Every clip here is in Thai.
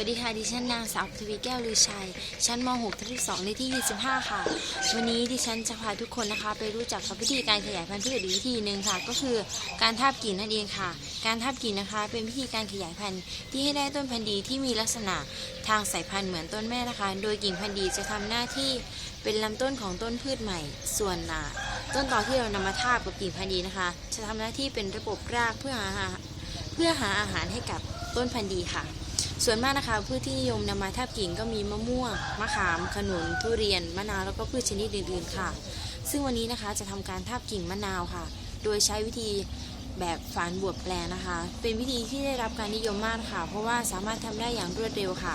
วัสดีค่ะ ดิฉันนางสาวทวีแก้วลือชัย ชั้นม .6 ทับที่2เลขที่ 25 ค่ะ วันนี้ดิฉันจะพาทุกคนนะคะ ไปรู้จักกับวิธีการขยายพันธุ์พืชอีกวิธีหนึ่งค่ะ ก็คือการทาบกิ่งนั่นเองค่ะ การทาบกิ่งนะคะ เป็นวิธีการขยายพันธุ์ที่ให้ได้ต้นพันธุ์ดีที่มีลักษณะทางสายพันธุ์เหมือนต้นแม่นะคะ โดยกิ่งพันธุ์ดีจะทำหน้าที่เป็นลำต้นของต้นพืชใหม่ ส่วนอ่าต้นตอที่เรานำมาทาบกับกิ่งพันธุ์ดีนะคะ จะทำหน้าที่เป็นระบบรากเพื่อหาอาหารเพื่อหาอาหารให้กับต้นพันธุ์ดีค่ะ ส่วนมากนะคะพืชที่นิยมนำมาทาบกิ่งก็มีมะม่วง มะขาม ขนุน ทุเรียน มะนาว แล้วก็พืชชนิดอื่นๆค่ะ ซึ่งวันนี้นะคะจะทำการทาบกิ่งมะนาวค่ะ โดยใช้วิธีแบบฝานบวบแปลนะคะ เป็นวิธีที่ได้รับการนิยมมากค่ะ เพราะว่าสามารถทำได้อย่างรวดเร็วค่ะ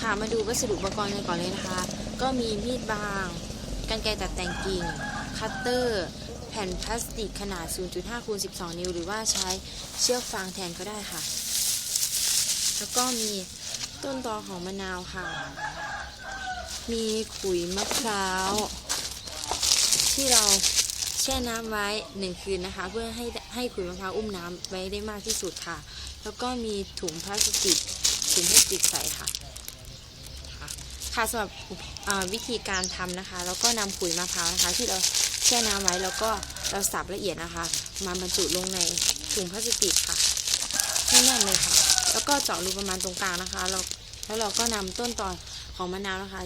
ค่ะ มาดูวัสดุอุปกรณ์กันก่อนเลยนะคะ ก็มีมีดบางกรรไกรตัดแต่งกิ่ง คัตเตอร์ แผ่นพลาสติกขนาด 0.5คูณ12 นิ้ว หรือว่าใช้เชือกฟางแทนก็ได้ค่ะ แล้วก็มีต้นตอของมะนาวค่ะ มีขุยมะพร้าว ที่เราแช่น้ำไว้หนึ่งคืนนะคะ เพื่อให้ให้ขุยมะพร้าวอุ้มน้ำไว้ได้มากที่สุดค่ะ แล้วก็มีถุงพลาสติกถุงพลาสติกใส่ค่ะค่ะสำหรับวิธีการทำนะคะ แล้วก็นำขุยมะพร้าวนะคะ ที่เราแช่น้ำไว้แล้วก็เราสับละเอียดนะคะ มาบรรจุลงในถุงพลาสติกค่ะแน่นเลยค่ะ แล้วก็เจาะรูประมาณตรงกลางนะคะเราแล้วเราก็นำต้นตอนของมะนาวนะคะ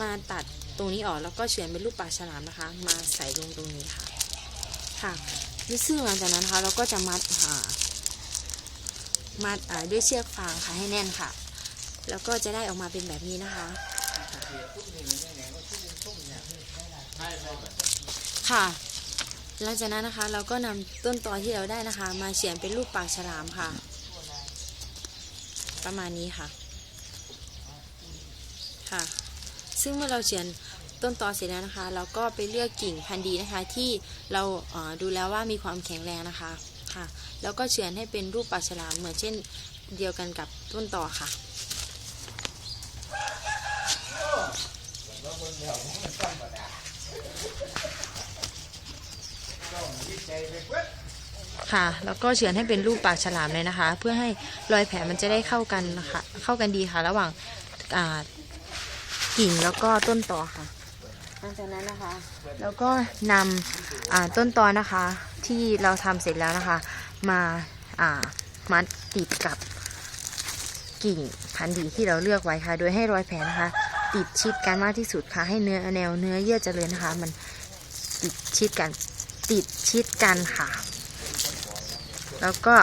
มาตัดตรงนี้ออกแล้วก็เฉือนเป็นรูปปากฉลามนะคะ มาใส่ลงตรงนี้ค่ะค่ะซึ่งหลังจากนั้นนะคะเราก็จะมัดมัดด้วยเชือกฟางค่ะให้แน่นค่ะ แล้วก็จะได้ออกมาเป็นแบบนี้นะคะค่ะหลังจากนั้นนะคะเราก็นำต้นตอที่เราได้นะคะ มาเฉือนเป็นรูปปากฉลามค่ะ ประมาณนี้ค่ะ ค่ะ ซึ่งเมื่อเราเฉือนต้นตอเสร็จแล้วนะคะ เราก็ไปเลือกกิ่งพันธุ์ดีนะคะ ที่เราเดูแล้วว่ามีความแข็งแรงนะคะ ค่ะ แล้วก็เฉือนให้เป็นรูปปลาฉลามเหมือนเช่นเดียวกันกับต้นตอค่ะ ค่ะ แล้วก็เฉือนให้เป็นรูปปากฉลามเลยนะคะ เพื่อให้รอยแผลมันจะได้เข้ากันนะคะเข้ากันดีค่ะ ระหว่างกิ่งแล้วก็ต้นตอค่ะหลังจากนั้นนะคะ แล้วก็นำต้นตอนะคะ ที่เราทำเสร็จแล้วนะคะมาามัดติดกับกิ่งพันธุ์ดีที่เราเลือกไว้ค่ะ โดยให้รอยแผลนะคะ ติดชิดกันมากที่สุดค่ะ ให้เนื้อแนวเนื้อเยื่อเจริญนะคะ มันติดชิดกันติดชิดกันค่ะ แล้วก็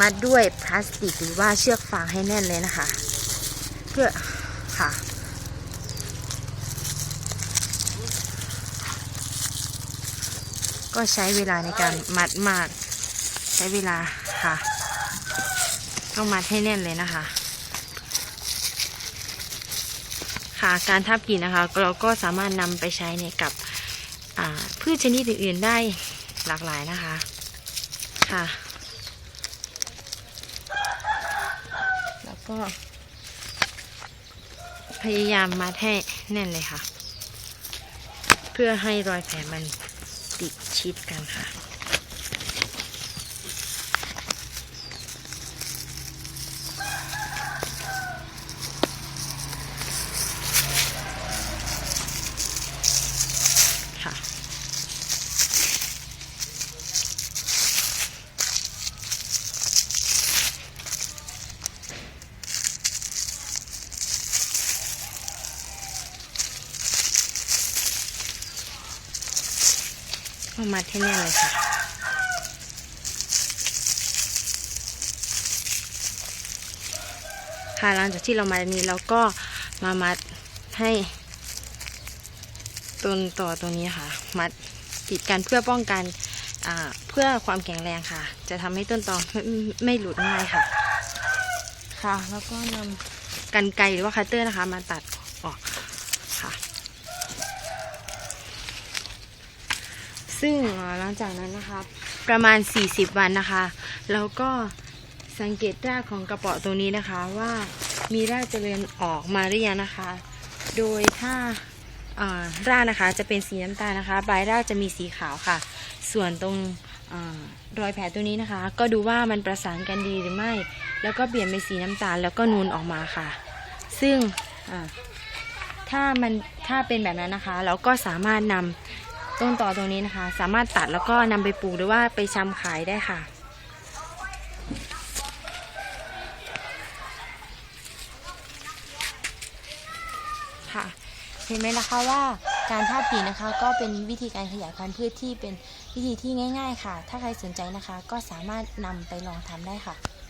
มัดด้วยพลาสติกหรือว่าเชือกฟางให้แน่นเลยนะคะ เพื่อค่ะ ก็ใช้เวลาในการมัดมากใช้เวลาค่ะ ต้องมัดให้แน่นเลยนะคะค่ะการทับกิ่งนะคะ เราก็สามารถนำไปใช้ในกับพืชชนิดอื่นๆได้หลากหลายนะคะ ค่ะ แล้วก็ พยายามมัดให้แน่นเลยค่ะ เพื่อให้รอยแผลมันติดชิดกันค่ะค่ะ ก็มัดให้แน่นเลยค่ะ ค่ะหลังจากที่เรามาอันนี้เราก็มามัดให้ต้นต่อตรงนี้ค่ะ มัดติดกันเพื่อป้องกันอ่าเพื่อความแข็งแรงค่ะ จะทำให้ต้นตอไม่ไม่หลุดง่ายค่ะ ค่ะ แล้วก็นำกันไกรหรือว่าคัตเตอร์นะคะ มาตัดออกค่ะ ซึ่งหลังจากนั้นนะคะ ประมาณ 40 วันนะคะเราก็สังเกตรากของกระเป๋อตรงนี้นะคะว่ามีรากเจริญออกมาหรือยังนะคะ โดยถ้ารากนะคะจะเป็นสีน้ำตาลนะคะใบรากจะมีสีขาวค่ะ ส่วนตรงอรอยแผลตัวนี้นะคะ ก็ดูว่ามันประสานกันดีหรือไม่ แล้วก็เปลี่ยนเป็นสีน้ำตาลแล้วก็นูนออกมาค่ะ ซึ่งถ้ามันถ้าเป็นแบบนั้นนะคะ เราก็สามารถนำ ต้นต่อตรงนี้นะคะ สามารถตัดแล้วก็นำไปปลูกหรือว่าไปชำขายได้ค่ะ ค่ะ เห็นไหมนะคะว่าการทาบกิ่งนะคะก็เป็นวิธีการขยายพันธุ์พืชที่เป็นวิธีที่ง่าย ๆ ค่ะ ถ้าใครสนใจนะคะ ก็สามารถนำไปลองทำได้ค่ะ